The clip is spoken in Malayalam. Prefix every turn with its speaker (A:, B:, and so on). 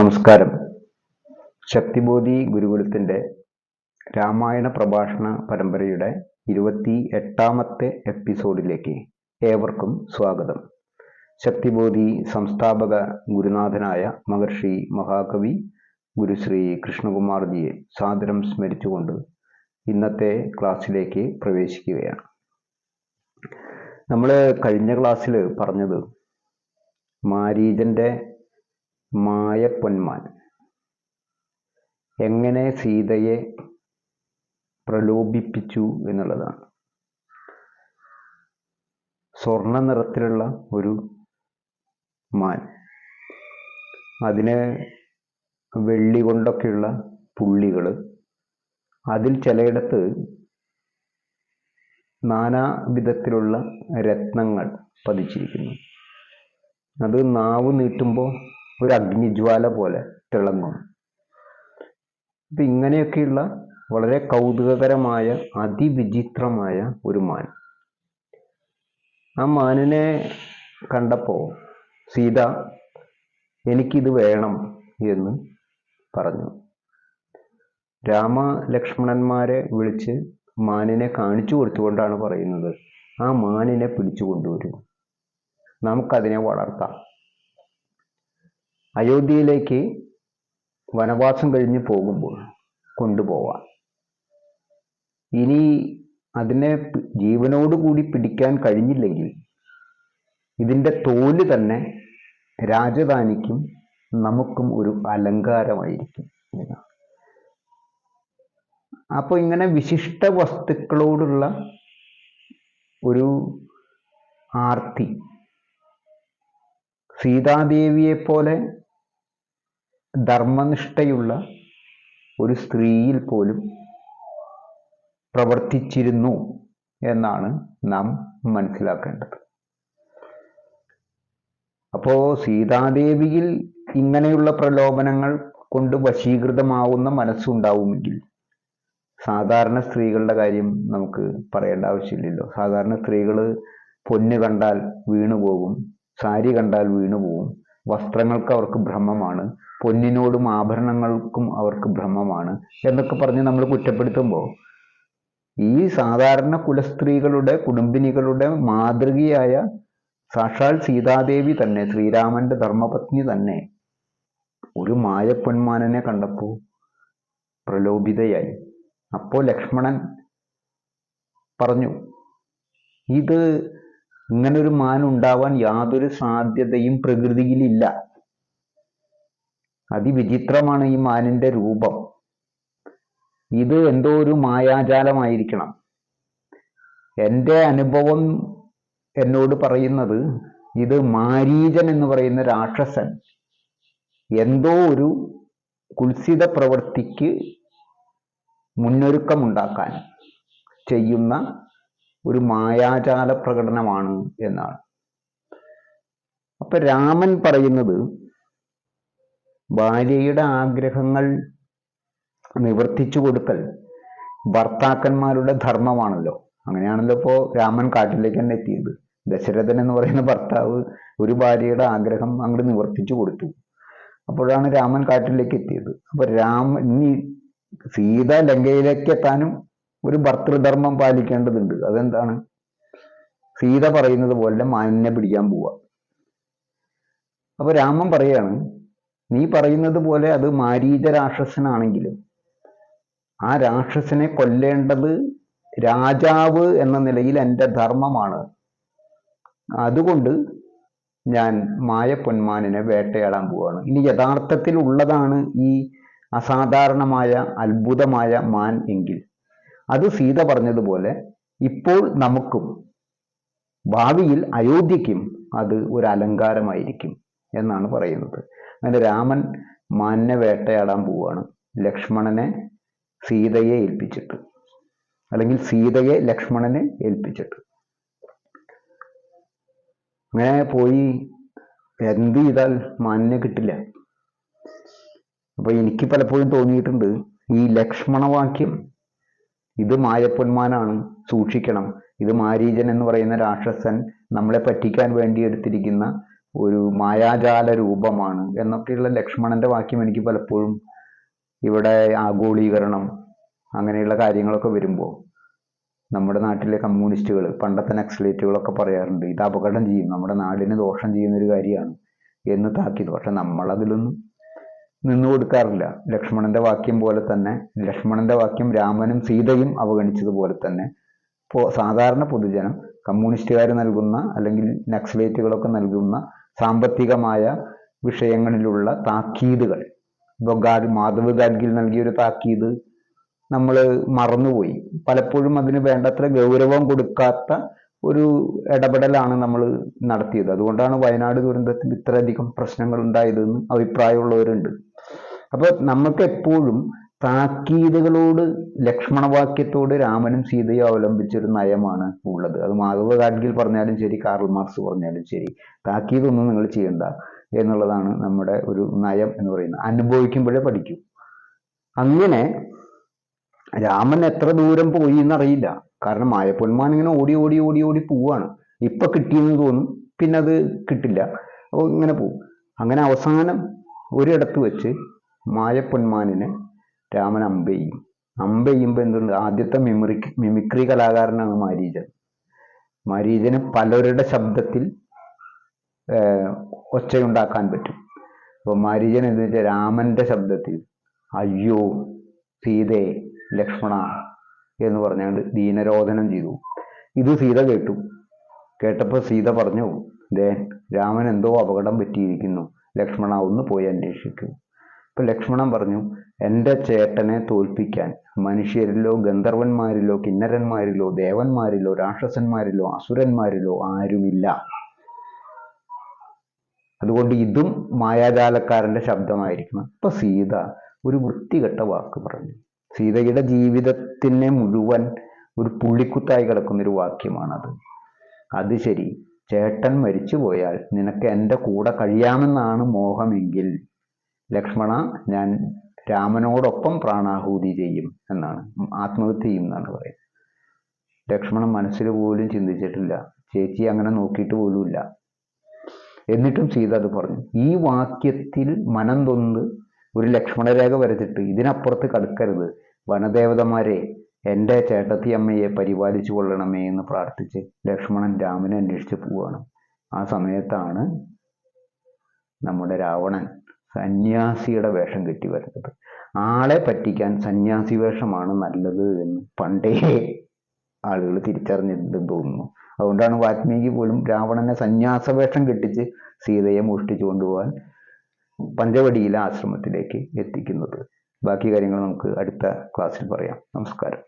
A: നമസ്കാരം. ശക്തിബോധി ഗുരുകുലത്തിന്റെ രാമായണ പ്രഭാഷണ പരമ്പരയുടെ ഇരുപത്തി എട്ടാമത്തെ എപ്പിസോഡിലേക്ക് ഏവർക്കും സ്വാഗതം. ശക്തിബോധി സംസ്ഥാപക ഗുരുനാഥനായ മഹർഷി മഹാകവി ഗുരുശ്രീ കൃഷ്ണകുമാർജിയെ സാദരം സ്മരിച്ചുകൊണ്ട് ഇന്നത്തെ ക്ലാസ്സിലേക്ക് പ്രവേശിക്കുകയാണ്. നമ്മൾ കഴിഞ്ഞ ക്ലാസ്സിൽ പറഞ്ഞത് മാരീജന്റെ മായപ്പൊന്മാൻ. എങ്ങനെ സീതയെ പ്രലോഭിപ്പിച്ചു എന്നുള്ളതാണ്. സ്വർണ നിറത്തിലുള്ള ഒരു മാൻ. അതിന് വെള്ളി കൊണ്ടൊക്കെയുള്ള പുള്ളികൾ. അതിൽ ചിലയിടത്ത് നാനാ വിധത്തിലുള്ള രത്നങ്ങൾ പതിച്ചിരിക്കുന്നു. അത് നാവ് നീട്ടുമ്പോൾ ഒരു അഗ്നിജ്വാല പോലെ തിളങ്ങും. അപ്പം ഇങ്ങനെയൊക്കെയുള്ള വളരെ കൗതുകകരമായ അതിവിചിത്രമായ ഒരു മാൻ. ആ മാനിനെ കണ്ടപ്പോൾ സീത എനിക്കിത് വേണം എന്ന് പറഞ്ഞു. രാമ ലക്ഷ്മണന്മാരെ വിളിച്ച് മാനിനെ കാണിച്ചു കൊടുത്തുകൊണ്ടാണ് പറയുന്നത്. ആ മാനിനെ പിടിച്ചു കൊണ്ടുവരും. നമുക്കതിനെ വളർത്താം. അയോധ്യയിലേക്ക് വനവാസം കഴിഞ്ഞ് പോകുമ്പോൾ കൊണ്ടുപോവാം. ഇനി അതിനെ ജീവനോടുകൂടി പിടിക്കാൻ കഴിഞ്ഞില്ലെങ്കിൽ ഇതിന്റെ തോൽ തന്നെ രാജധാനിക്കും നമുക്കും ഒരു അലങ്കാരമായിരിക്കും അപ്പോൾ ഇങ്ങനെ വിശിഷ്ട വസ്തുക്കളോടുള്ള ഒരു ആർത്തി സീതാദേവിയെ പോലെ ധർമ്മനിഷ്ഠയുള്ള ഒരു സ്ത്രീയിൽ പോലും പ്രവർത്തിച്ചിരുന്നു എന്നാണ് നാം മനസ്സിലാക്കേണ്ടത്. അപ്പോ സീതാദേവിയിൽ ഇങ്ങനെയുള്ള പ്രലോഭനങ്ങൾ കൊണ്ട് വശീകൃതമാവുന്ന മനസ്സുണ്ടാവുമെങ്കിൽ സാധാരണ സ്ത്രീകളുടെ കാര്യം നമുക്ക് പറയേണ്ട ആവശ്യമില്ലല്ലോ. സാധാരണ സ്ത്രീകൾ പൊന്ന് കണ്ടാൽ വീണു പോകും സാരി കണ്ടാൽ വീണുപോകും വസ്ത്രങ്ങൾക്ക് അവർക്ക് ഭ്രമമാണ്. പൊന്നിനോടും ആഭരണങ്ങൾക്കും അവർക്ക് ഭ്രമമാണ് എന്നൊക്കെ പറഞ്ഞ് നമ്മൾ കുറ്റപ്പെടുത്തുമ്പോൾ ഈ സാധാരണ കുലസ്ത്രീകളുടെ കുടുംബിനികളുടെ മാതൃകയായ സാക്ഷാൽ സീതാദേവി തന്നെ ശ്രീരാമന്റെ ധർമ്മപത്നി തന്നെ ഒരു മായപ്പൊന്മാനനെ കണ്ടപ്പോൾ പ്രലോഭിതയായി. അപ്പോൾ ലക്ഷ്മണൻ പറഞ്ഞു ഇത് ഇങ്ങനൊരു മാൻ ഉണ്ടാവാൻ യാതൊരു സാധ്യതയും പ്രകൃതിയിലില്ല. അതിവിചിത്രമാണ് ഈ മാനിന്റെ രൂപം. ഇത് എന്തോ ഒരു മായാജാലമായിരിക്കണം. എന്റെ അനുഭവം എന്നോട് പറയുന്നത് ഇത് മാരീജൻ എന്ന് പറയുന്ന രാക്ഷസൻ എന്തോ ഒരു കുൽസിത പ്രവൃത്തിക്ക് മുന്നൊരുക്കമുണ്ടാക്കാൻ ചെയ്യുന്ന ഒരു മായാജാല പ്രകടനമാണ് എന്നാണ്. അപ്പൊ രാമൻ പറയുന്നത് ഭാര്യയുടെ ആഗ്രഹങ്ങൾ നിവർത്തിച്ചു കൊടുക്കൽ ഭർത്താക്കന്മാരുടെ ധർമ്മമാണല്ലോ. അങ്ങനെയാണല്ലോ ഇപ്പോ രാമൻ കാട്ടിലേക്ക് തന്നെ എത്തിയത്. ദശരഥൻ എന്ന് പറയുന്ന ഭർത്താവ് ഒരു ഭാര്യയുടെ ആഗ്രഹം അങ്ങോട്ട് നിവർത്തിച്ചു കൊടുത്തു. അപ്പോഴാണ് രാമൻ കാട്ടിലേക്ക് എത്തിയത്. അപ്പൊ രാമൻ ഇനി സീത ലങ്കയിലേക്ക് എത്താനും ഒരു ഭർത്തൃധർമ്മം പാലിക്കേണ്ടതുണ്ട്. അതെന്താണ്? സീത പറയുന്നത് പോലെ മാനിനെ പിടിക്കാൻ പോവുക. അപ്പൊ രാമൻ പറയാണ് നീ പറയുന്നത് പോലെ അത് മാരീച രാക്ഷസനാണെങ്കിലും ആ രാക്ഷസനെ കൊല്ലേണ്ടത് രാജാവ് എന്ന നിലയിൽ എന്റെ ധർമ്മമാണ്. അതുകൊണ്ട് ഞാൻ മായ പൊന്മാനിനെ വേട്ടയാടാൻ പോവാണ് ഇനി യഥാർത്ഥത്തിൽ ഉള്ളതാണ് ഈ അസാധാരണമായ അത്ഭുതമായ മാൻ എങ്കിൽ. അത് സീത പറഞ്ഞതുപോലെ ഇപ്പോൾ നമുക്കും ഭാവിയിൽ അയോധ്യയ്ക്കും അത് ഒരു അലങ്കാരമായിരിക്കും എന്നാണ് പറയുന്നത്. അങ്ങനെ രാമൻ മാന്യ വേട്ടയാടാൻ പോവുകയാണ്. ലക്ഷ്മണനെ സീതയെ ഏൽപ്പിച്ചിട്ട്. അല്ലെങ്കിൽ സീതയെ ലക്ഷ്മണനെ ഏൽപ്പിച്ചിട്ട്. അങ്ങനെ പോയി എന്ത് ചെയ്താൽ മാനിനെ കിട്ടില്ല. അപ്പൊ എനിക്ക് പലപ്പോഴും തോന്നിയിട്ടുണ്ട് ഈ ലക്ഷ്മണവാക്യം ഇത് മായപ്പൊന്മാനാണ്. സൂക്ഷിക്കണം. ഇത് മാരീജൻ എന്ന് പറയുന്ന രാക്ഷസൻ നമ്മളെ പറ്റിക്കാൻ വേണ്ടി എടുത്തിരിക്കുന്ന ഒരു മായാജാല രൂപമാണ് എന്നൊക്കെയുള്ള ലക്ഷ്മണന്റെ വാക്യം എനിക്ക് പലപ്പോഴും ഇവിടെ ആഗോളീകരണം അങ്ങനെയുള്ള കാര്യങ്ങളൊക്കെ വരുമ്പോൾ നമ്മുടെ നാട്ടിലെ കമ്മ്യൂണിസ്റ്റുകൾ പണ്ടത്തെ നക്സലേറ്റുകളൊക്കെ പറയാറുണ്ട് ഇത് അപകടം ചെയ്യും നമ്മുടെ നാടിന് ദോഷം ചെയ്യുന്ന ഒരു കാര്യമാണ് എന്ന് താക്കീത്. പക്ഷെ നമ്മളതിലൊന്നും നിന്നു കൊടുക്കാറില്ല. ലക്ഷ്മണന്റെ വാക്യം പോലെ തന്നെ ലക്ഷ്മണന്റെ വാക്യം രാമനും സീതയും അവഗണിച്ചതുപോലെ തന്നെ. ഇപ്പോൾ സാധാരണ പൊതുജനം കമ്മ്യൂണിസ്റ്റുകാർ നൽകുന്ന അല്ലെങ്കിൽ നക്സലേറ്റുകളൊക്കെ നൽകുന്ന സാമ്പത്തികമായ വിഷയങ്ങളിലുള്ള താക്കീതുകൾ. ഇപ്പോൾ ഗാഡ് മാധവ് ഗാഡ്ഗിൽ നൽകിയൊരു താക്കീത് നമ്മൾ മറന്നുപോയി. പലപ്പോഴും അതിന് വേണ്ടത്ര ഗൗരവം കൊടുക്കാത്ത ഒരു ഇടപെടലാണ് നമ്മൾ നടത്തിയത്. അതുകൊണ്ടാണ് വയനാട് ദുരന്തത്തിൽ ഇത്രയധികം പ്രശ്നങ്ങൾ ഉണ്ടായതെന്ന് അഭിപ്രായമുള്ളവരുണ്ട്. അപ്പോൾ നമുക്ക് എപ്പോഴും താക്കീതുകളോട് ലക്ഷ്മണവാക്യത്തോട് രാമനും സീതയും അവലംബിച്ചൊരു നയമാണ് ഉള്ളത്. അത് മാധവ ഗാഡ്ഗിൽ പറഞ്ഞാലും ശരി കാർൽ മാർക്സ് പറഞ്ഞാലും ശരി താക്കീതൊന്നും നിങ്ങൾ ചെയ്യണ്ട എന്നുള്ളതാണ് നമ്മുടെ ഒരു നയം എന്ന് പറയുന്നത്. അനുഭവിക്കുമ്പോഴേ പഠിക്കൂ. അങ്ങനെ രാമൻ എത്ര ദൂരം പോയി എന്നറിയില്ല. കാരണം മായപ്പൊന്മാൻ ഇങ്ങനെ ഓടി ഓടി ഓടി ഓടി പോവാണ്. ഇപ്പൊ കിട്ടിയെന്ന് തോന്നും പിന്നെ അത് കിട്ടില്ല. അപ്പോൾ ഇങ്ങനെ പോവും. അങ്ങനെ അവസാനം ഒരിടത്ത് വെച്ച് മായപ്പൊന്മാനിനെ രാമൻ അമ്പെയ്യും. അമ്പെയ്യുമ്പോൾ എന്തുണ്ട്? ആദ്യത്തെ മിമിറി മിമിക്രി കലാകാരനാണ് മാരീചൻ മാരീജന് പലരുടെ ശബ്ദത്തിൽ ഒച്ചയുണ്ടാക്കാൻ പറ്റും. അപ്പോൾ മാരീജൻ എന്ന് വെച്ചാൽ രാമന്റെ ശബ്ദത്തിൽ അയ്യോ സീതേ ലക്ഷ്മണ എന്ന് പറഞ്ഞുകൊണ്ട് ദീനരോധനം ചെയ്തു. ഇത് സീത കേട്ടു. കേട്ടപ്പോൾ സീത പറഞ്ഞു ദേ രാമൻ എന്തോ അപകടം പറ്റിയിരിക്കുന്നു. ലക്ഷ്മണ ഒന്ന് പോയി അന്വേഷിക്കൂ. ഇപ്പൊ ലക്ഷ്മണൻ പറഞ്ഞു എന്റെ ചേട്ടനെ തോൽപ്പിക്കാൻ മനുഷ്യരിലോ ഗന്ധർവന്മാരിലോ കിന്നരന്മാരിലോ ദേവന്മാരിലോ രാക്ഷസന്മാരിലോ അസുരന്മാരിലോ ആരുമില്ല. അതുകൊണ്ട് ഇതും മായാജാലക്കാരന്റെ ശബ്ദമായിരിക്കണം. ഇപ്പൊ സീത ഒരു വൃത്തികെട്ട വാക്ക് പറഞ്ഞു. സീതയുടെ ജീവിതത്തിനെ മുഴുവൻ ഒരു പുള്ളിക്കുത്തായി കിടക്കുന്ന ഒരു വാക്യമാണത്. അത് ശരി ചേട്ടൻ മരിച്ചു പോയാൽ നിനക്ക് എന്റെ കൂടെ കഴിയാമെന്നാണ് മോഹമെങ്കിൽ ലക്ഷ്മണ ഞാൻ രാമനോടൊപ്പം പ്രാണാഹൂതി ചെയ്യും എന്നാണ്. ആത്മഹത്യ ചെയ്യും എന്നാണ് പറയുന്നത്. ലക്ഷ്മണൻ മനസ്സിൽ പോലും ചിന്തിച്ചിട്ടില്ല. ചേച്ചി അങ്ങനെ നോക്കിയിട്ട് പോലുമില്ല എന്നിട്ടും സീത അത് പറഞ്ഞു. ഈ വാക്യത്തിൽ മനം തൊന്ന് ഒരു ലക്ഷ്മണരേഖ വരച്ചിട്ട് ഇതിനപ്പുറത്ത് കടുക്കരുത്. വനദേവതമാരെ എന്റെ ചേട്ടത്തി അമ്മയെ പരിപാലിച്ചു കൊള്ളണമേ എന്ന് പ്രാർത്ഥിച്ച് ലക്ഷ്മണൻ രാമനെ അന്വേഷിച്ച് പോവുകയാണ് ആ സമയത്താണ് നമ്മുടെ രാവണൻ സന്യാസിയുടെ വേഷം കെട്ടി വരുന്നത്. ആളെ പറ്റിക്കാൻ സന്യാസി വേഷമാണ് നല്ലത് എന്ന് പണ്ടേ ആളുകൾ തിരിച്ചറിഞ്ഞിട്ടുണ്ടെന്ന് തോന്നുന്നു. അതുകൊണ്ടാണ് വാത്മീകി പോലും രാവണനെ സന്യാസ വേഷം കെട്ടിച്ച് സീതയെ മോഷ്ടിച്ചു കൊണ്ടുപോകാൻ പഞ്ചവടിയിലെ ആശ്രമത്തിലേക്ക് എത്തിക്കുന്നത്. ബാക്കി കാര്യങ്ങൾ നമുക്ക് അടുത്ത ക്ലാസ്സിൽ പറയാം. നമസ്കാരം.